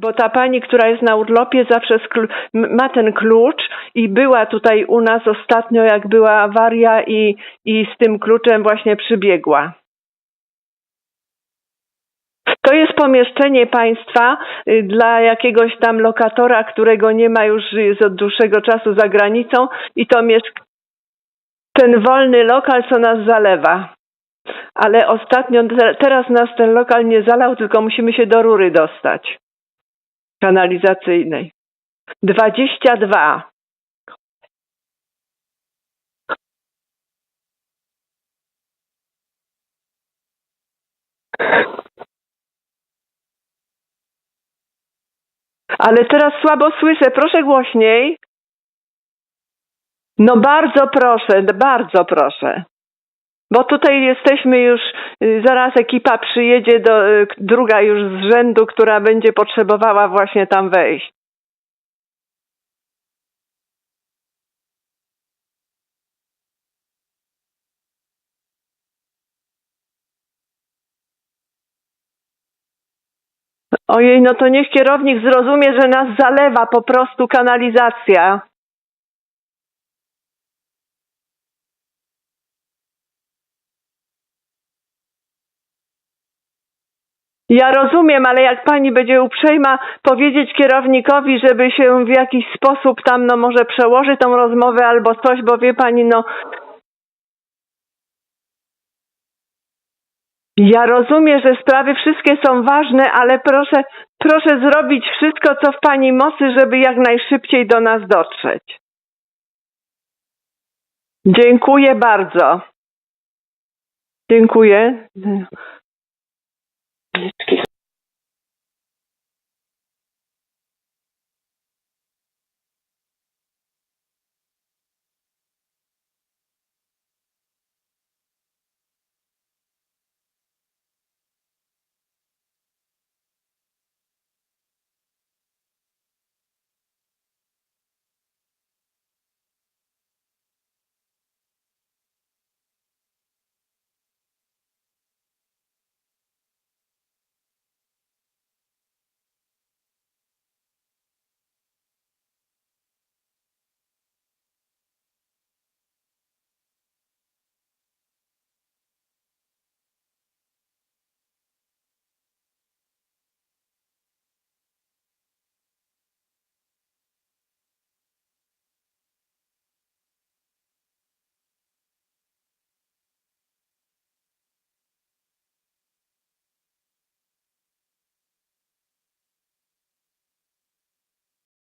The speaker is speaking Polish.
Bo ta pani, która jest na urlopie, zawsze ma ten klucz i była tutaj u nas ostatnio, jak była awaria i, i z tym kluczem właśnie przybiegła. To jest pomieszczenie państwa y, dla jakiegoś tam lokatora, którego nie ma już y, jest od dłuższego czasu za granicą i to mieszk- ten wolny lokal, co nas zalewa. Ale ostatnio, te- teraz nas ten lokal nie zalał, tylko musimy się do rury dostać kanalizacyjnej. 22. Ale teraz słabo słyszę, proszę głośniej. No bardzo proszę, bardzo proszę. Bo tutaj jesteśmy już, y, zaraz ekipa przyjedzie, do, y, druga już z rzędu, która będzie potrzebowała właśnie tam wejść. Ojej, no to niech kierownik zrozumie, że nas zalewa po prostu kanalizacja. Ja rozumiem, ale jak pani będzie uprzejma powiedzieć kierownikowi, żeby się w jakiś sposób tam, no może przełoży tą rozmowę albo coś, bo wie pani, no. Ja rozumiem, że sprawy wszystkie są ważne, ale proszę, proszę zrobić wszystko, co w pani mocy, żeby jak najszybciej do nas dotrzeć. Dziękuję bardzo. Dziękuję. que